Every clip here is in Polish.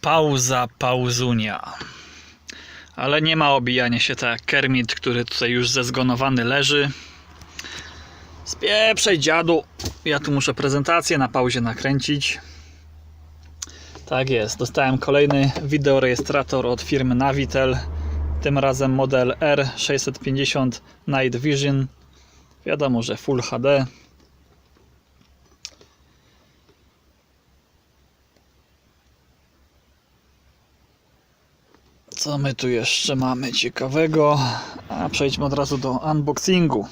Pauza, pauzunia. Ale nie ma obijania się tak jak Kermit, który tutaj już zezgonowany leży. Spieprzej dziadu. Ja tu muszę prezentację na pauzie nakręcić. Tak jest, dostałem kolejny wideorejestrator od firmy Navitel. Tym razem model R650 Night Vision. Wiadomo, że Full HD. Co my tu jeszcze mamy ciekawego? A przejdźmy od razu do unboxingu.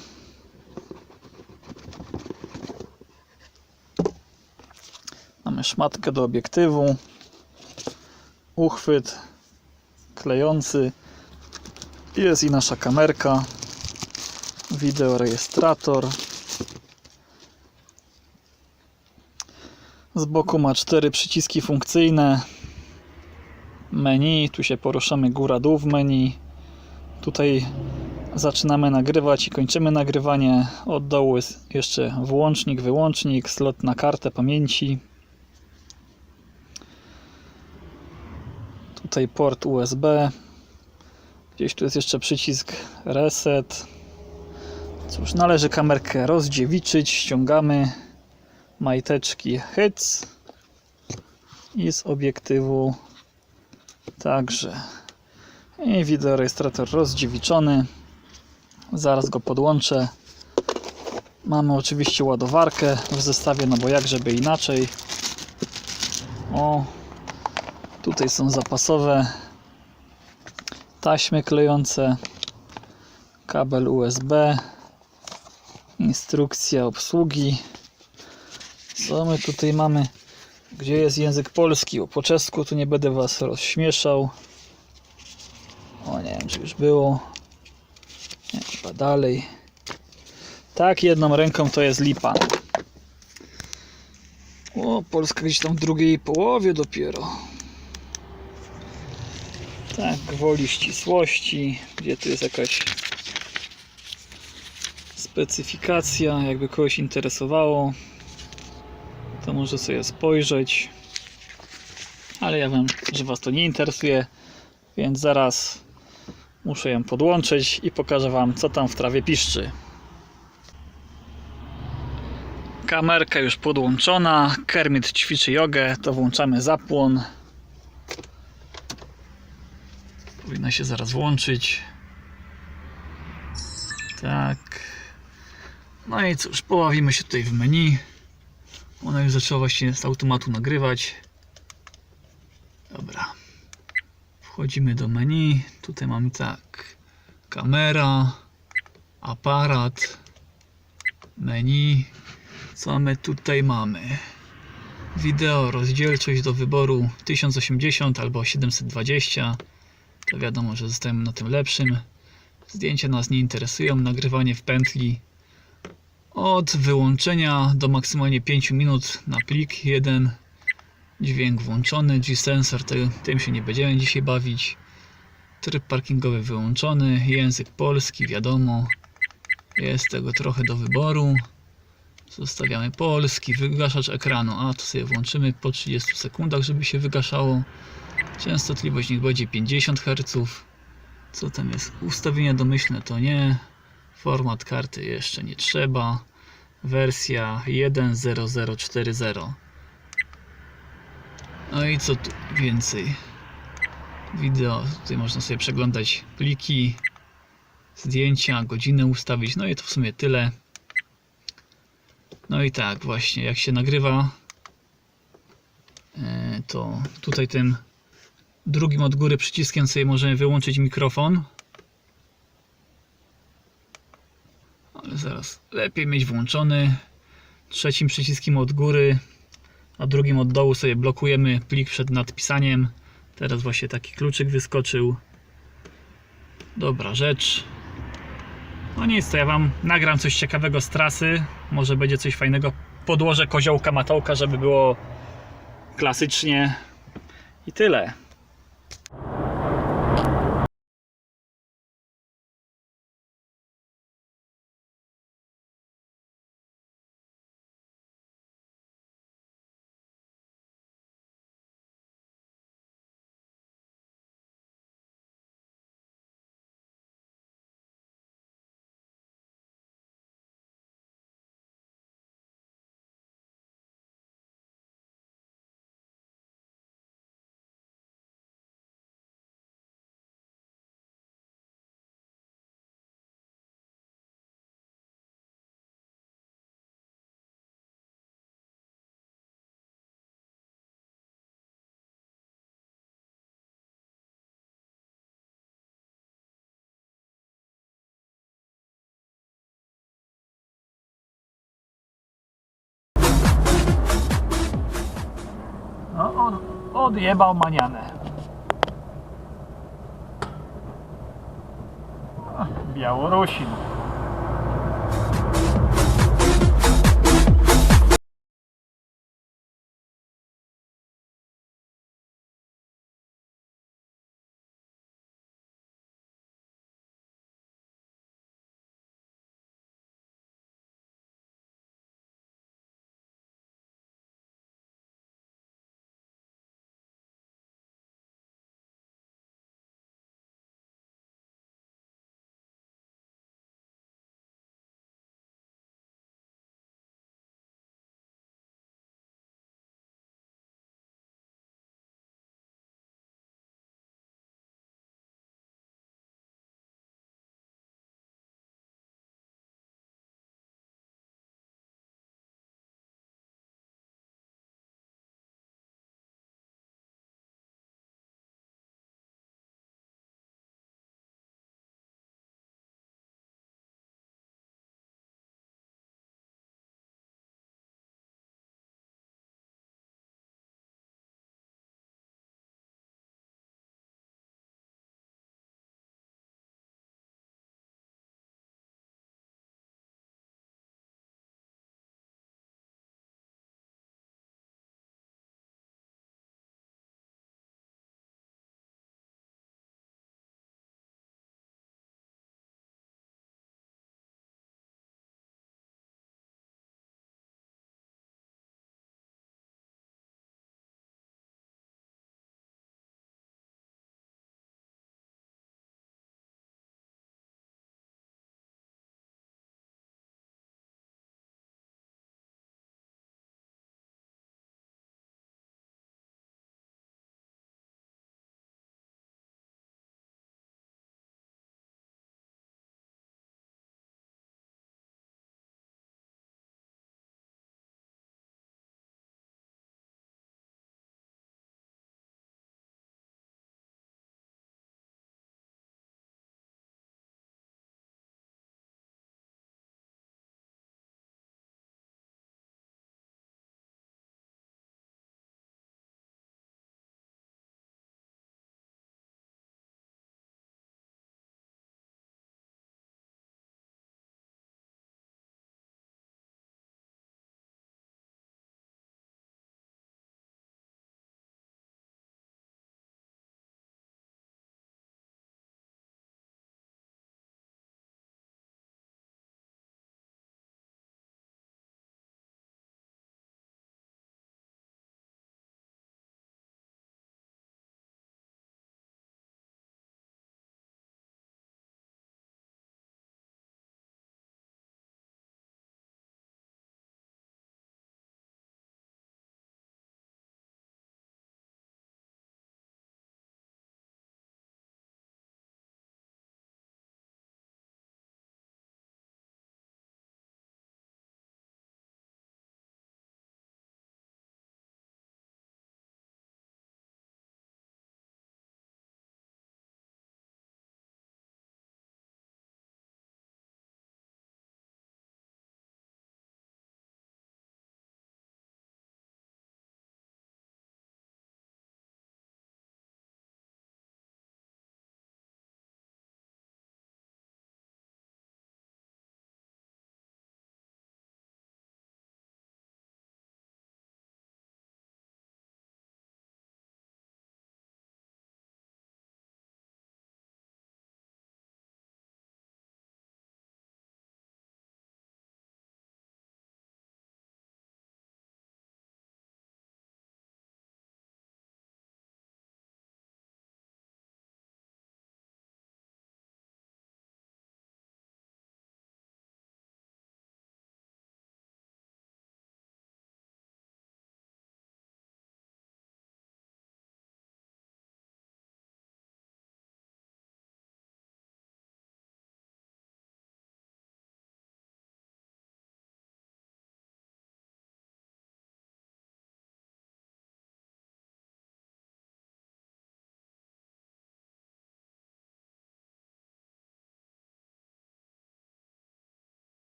Mamy szmatkę do obiektywu, uchwyt klejący, jest i nasza kamerka, wideorejestrator. Z boku ma cztery przyciski funkcyjne, menu, tu się poruszamy góra-dół w menu. Tutaj zaczynamy nagrywać i kończymy nagrywanie. Od dołu jest jeszcze włącznik, wyłącznik, slot na kartę pamięci. Tutaj port USB. Gdzieś tu jest jeszcze przycisk reset. Cóż, należy kamerkę rozdziewiczyć. Ściągamy majteczki hyc i z obiektywu Także i wideorejestrator rozdziewiczony. Zaraz go podłączę. Mamy oczywiście ładowarkę w zestawie, no bo jak żeby inaczej. O, tutaj są zapasowe taśmy klejące, kabel USB, instrukcja obsługi. Co my tutaj mamy? Gdzie jest język polski? O, po czesku tu nie będę Was rozśmieszał. O, nie wiem, czy już było. Nie, chyba dalej. Tak, jedną ręką to jest lipa. O, Polska gdzieś tam w drugiej połowie dopiero. Tak, gwoli ścisłości. Gdzie tu jest jakaś specyfikacja, jakby kogoś interesowało może sobie spojrzeć. Ale ja wiem, że Was to nie interesuje, więc zaraz muszę ją podłączyć i pokażę Wam, co tam w trawie piszczy. Kamerka już podłączona, Kermit ćwiczy jogę, to włączamy zapłon. Powinna się zaraz włączyć. Tak. No i cóż, poławimy się tutaj w menu. Ona już zaczęła właśnie z automatu nagrywać. Dobra. Wchodzimy do menu. Tutaj mamy tak. Kamera, aparat, menu. Co my tutaj mamy? Wideo, rozdzielczość do wyboru 1080 albo 720. To wiadomo, że zostajemy na tym lepszym. Zdjęcia nas nie interesują. Nagrywanie w pętli od wyłączenia do maksymalnie 5 minut na plik jeden. Dźwięk włączony G-sensor tym się nie będziemy dzisiaj bawić. Tryb parkingowy wyłączony język polski wiadomo. Jest tego trochę do wyboru. Zostawiamy polski wygaszacz ekranu a to sobie włączymy po 30 sekundach żeby się wygaszało. Częstotliwość niech będzie 50 Hz co tam jest? Ustawienia domyślne to nie Format karty jeszcze nie trzeba. Wersja 1.0040. No i co tu więcej? Wideo, tutaj można sobie przeglądać pliki, zdjęcia, godzinę ustawić. No i to w sumie tyle. No i tak, właśnie, jak się nagrywa, e, to tutaj tym drugim od góry przyciskiem sobie możemy wyłączyć mikrofon. Zaraz. Lepiej mieć włączony trzecim przyciskiem od góry a drugim od dołu sobie blokujemy plik przed nadpisaniem. Teraz właśnie taki kluczyk wyskoczył. Dobra rzecz. No nic, to ja wam nagram coś ciekawego z trasy. Może będzie coś fajnego. Podłożę koziołka matołka, żeby było klasycznie. I tyle odjebał manianę. Białorusin.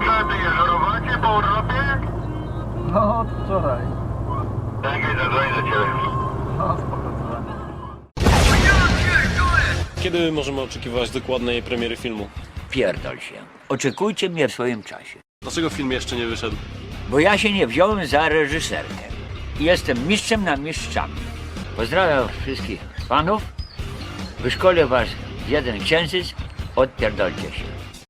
Kiedy je żerowacie po urlopie? No, od wczoraj. Tak, jest, zadzwonię do ciebie. No, spoko, Kiedy możemy oczekiwać dokładnej premiery filmu? Pierdol się. Oczekujcie mnie w swoim czasie. Dlaczego film jeszcze nie wyszedł? Bo ja się nie wziąłem za reżyserkę. I Jestem mistrzem na mistrzami. Pozdrawiam wszystkich panów. Wyszkolę was w jeden księżyc. Odpierdolcie się.